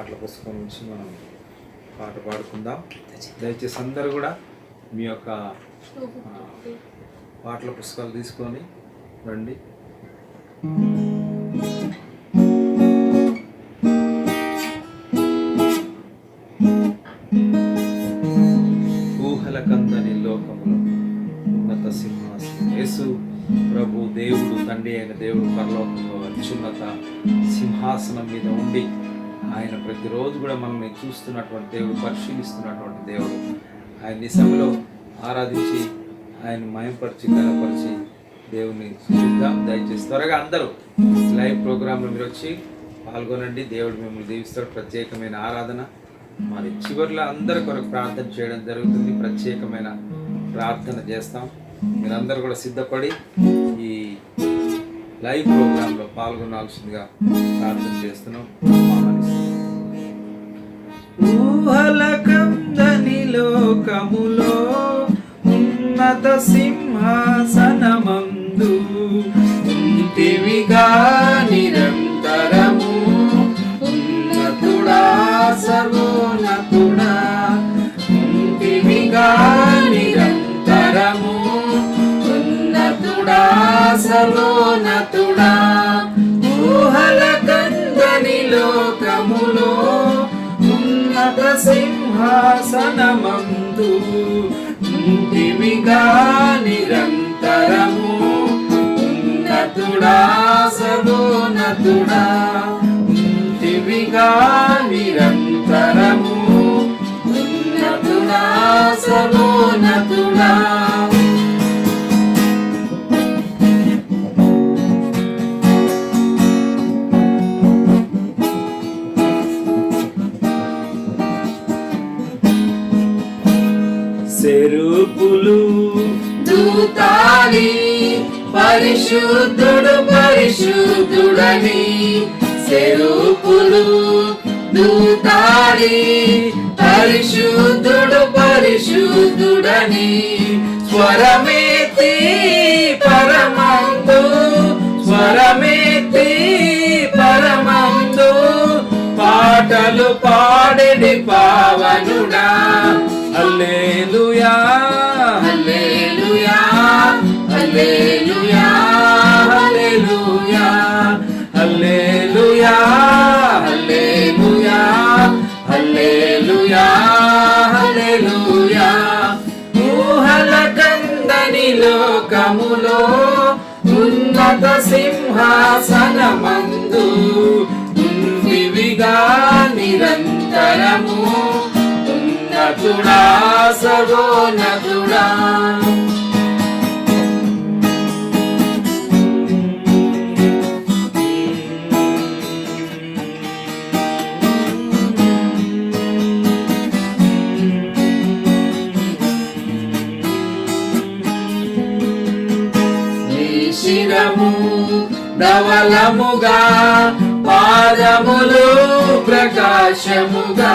పాటల పుస్తకం నుంచి మనం పాట పాడుకుందాం. దయచేసి అందరూ కూడా మీ యొక్క పాటల పుస్తకాలు తీసుకొని రండి. ఊహల కందని ఉన్నత సింహాసనం. యేసు ప్రభు దేవుడు తండ్రి అయిన దేవుడు పరలోకంలో అత్యున్నత సింహాసనం మీద ఉండి ఆయన ప్రతిరోజు కూడా మనల్ని చూస్తున్నటువంటి దేవుడు పరిశీలిస్తున్నటువంటి దేవుడు. ఆయన నిశంలో ఆరాధించి ఆయన మయంపరిచి కనపరిచి దేవుని చూద్దాం. దయచేసి త్వరగా అందరూ లైవ్ ప్రోగ్రాంలో మీరు వచ్చి పాల్గొనండి. దేవుడు మిమ్మల్ని దీవిస్తాడు. ప్రత్యేకమైన ఆరాధన. మరి చివరిలో అందరి కొరకు ప్రార్థన చేయడం జరుగుతుంది. ప్రత్యేకమైన ప్రార్థన చేస్తాం. మీరందరూ కూడా సిద్ధపడి ఈ లైవ్ ప్రోగ్రాంలో పాల్గొనాల్సిందిగా ప్రార్థన చేస్తున్నాం. ఊహలకందని లోకములో ఉన్నత సింహాసనమందు ఉంటివిగా నిరంతరము. ఉన్నతుడా సర్వోన్నతుడా ఉంటివిగా నిరంతరము. ఉన్నతుడా సర్వోన్నతుడా ఊహల కందని లోకములో సింహాసనమందు ఉంటివిగా నిరంతరము ఉన్నతుడా సర్వోన్నతుడా. ఉంటివిగా నిరంతరము ఉన్నతుడా సర్వోన్నతుడా. సెరుపులు దూతాలి పరిశుద్ధుడు పరిశుద్ధుడని సెరుపులు దూతాలి పరిశుద్ధుడు పరిశుద్ధుడని స్వరమేతి పరమందు స్వరమేతి పరమందు పాటలు పాడెడి పావనుడా. హల్లెలూయా హల్లెలూయా హల్లెలూయా హల్లెలూయా హల్లెలూయా హల్లెలూయా హల్లెలూయా హల్లెలూయా ఊహల కందని లోకములో ఉన్నత సింహాసనమందు ఉండివిగా నిరంతరము ఉన్నతుడా సర్వోన్నతుడా. శిరము ధవలముగా పాదములు ప్రకాశముగా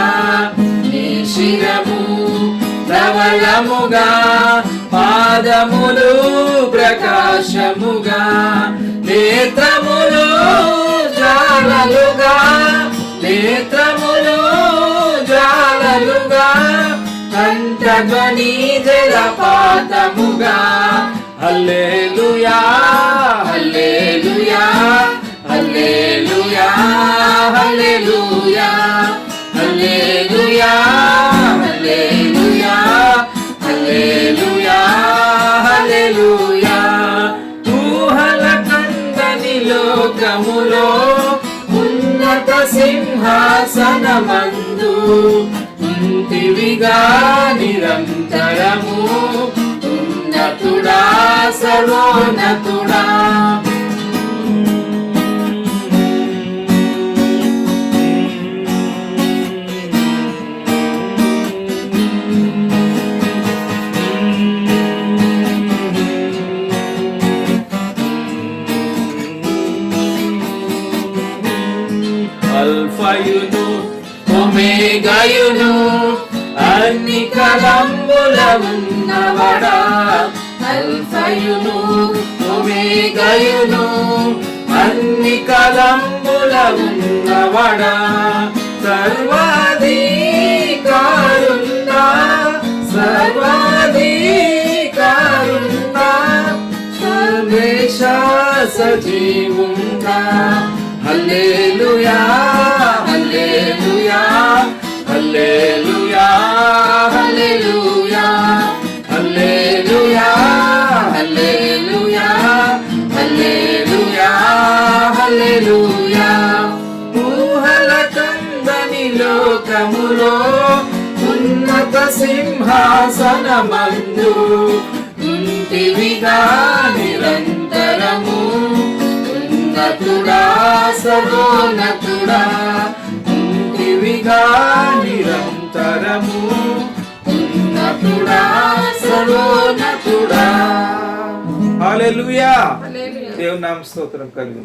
నీ శిరము ధవలముగా పాదములు ప్రకాశముగా నేత్రములు జాలలుగా నేత్రములు జాలలుగా కంఠధ్వని జలపాతముగా హల్లెలూయా. సింహాసనమందు ఉంటివిగా నిరంతరము ఉన్నతుడా సర్వోన్నతుడా. అల్ఫయును ఒమేగయును అన్ని కలంబుల ఉన్నవడా? అల్ఫయును ఒమేగయును అన్ని కలంబుల ఉన్నవడా? సర్వాధికారుందా సర్వాధికారుందా సర్వేశ సజీవుందా హల్లెలూయా. సింహాసనములో ఉన్నత సింహాసనమందు ఉంటివిగా నిరంతరము. ఉన్నతుడా సదోన్నతుడా ఉంటివిగా నిరంతరము. ఉన్నతుడా సదోన్నతుడా దేవునామ స్తోత్రం కలిగి